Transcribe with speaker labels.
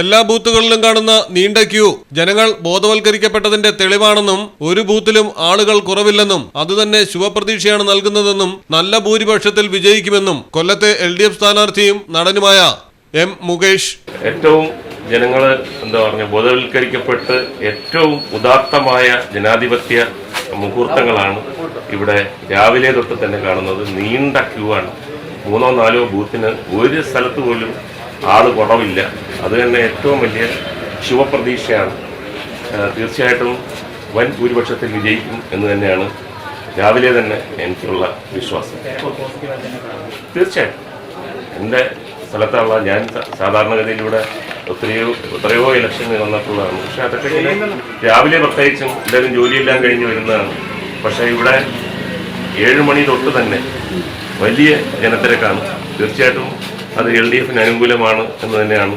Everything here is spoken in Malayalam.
Speaker 1: എല്ലാ ബൂത്തുകളിലും കാണുന്ന നീണ്ട ക്യൂ. ജനങ്ങൾ ബോധവൽക്കരിക്കപ്പെട്ടതിന്റെ തെളിവാണെന്നും ഒരു ബൂത്തിലും ആളുകൾ കുറവില്ലെന്നും അതുതന്നെ ശുഭപ്രതീക്ഷയാണ് നൽകുന്നതെന്നും നല്ല ഭൂരിപക്ഷത്തിൽ വിജയിക്കുമെന്നും കൊല്ലത്തെ എൽ ഡി എഫ് സ്ഥാനാർത്ഥിയും നടനുമായ എം മുകേഷ്.
Speaker 2: ഏറ്റവും ജനങ്ങൾ എന്താ പറഞ്ഞ ബോധവൽക്കരിക്കപ്പെട്ട് ഏറ്റവും ഉദാത്തമായ ജനാധിപത്യ മുഹൂർത്തങ്ങളാണ് ഇവിടെ രാവിലെ തൊട്ട് തന്നെ കാണുന്നത്. നീണ്ട ക്യൂ ആണ്. മൂന്നോ നാലോ ബൂത്തിന് ഒരു സ്ഥലത്ത് പോലും ആൾ കുറവില്ല. അത് തന്നെ ഏറ്റവും വലിയ ശുഭപ്രതീക്ഷയാണ്. തീർച്ചയായിട്ടും വൻ ഭൂരിപക്ഷത്തിൽ വിജയിക്കും എന്ന് തന്നെയാണ് രാവിലെ തന്നെ എനിക്കുള്ള വിശ്വാസം. തീർച്ചയായിട്ടും. എന്റെ സ്ഥലത്തുള്ള ഞാൻ സാധാരണഗതിയിലൂടെ ഒത്തിരിയോ എത്രയോ ഇലക്ഷൻ വന്നിട്ടുള്ളതാണ്. പക്ഷെ അതൊക്കെ രാവിലെ പ്രത്യേകിച്ചും എല്ലാവരും ജോലിയെല്ലാം കഴിഞ്ഞ് വരുന്നതാണ്. പക്ഷേ ഇവിടെ ഏഴ് മണി തൊട്ട് തന്നെ വലിയ ജനത്തിരക്കാണ്. തീർച്ചയായിട്ടും അത് എൽ ഡി എഫിന് അനുകൂലമാണ് എന്ന് തന്നെയാണ്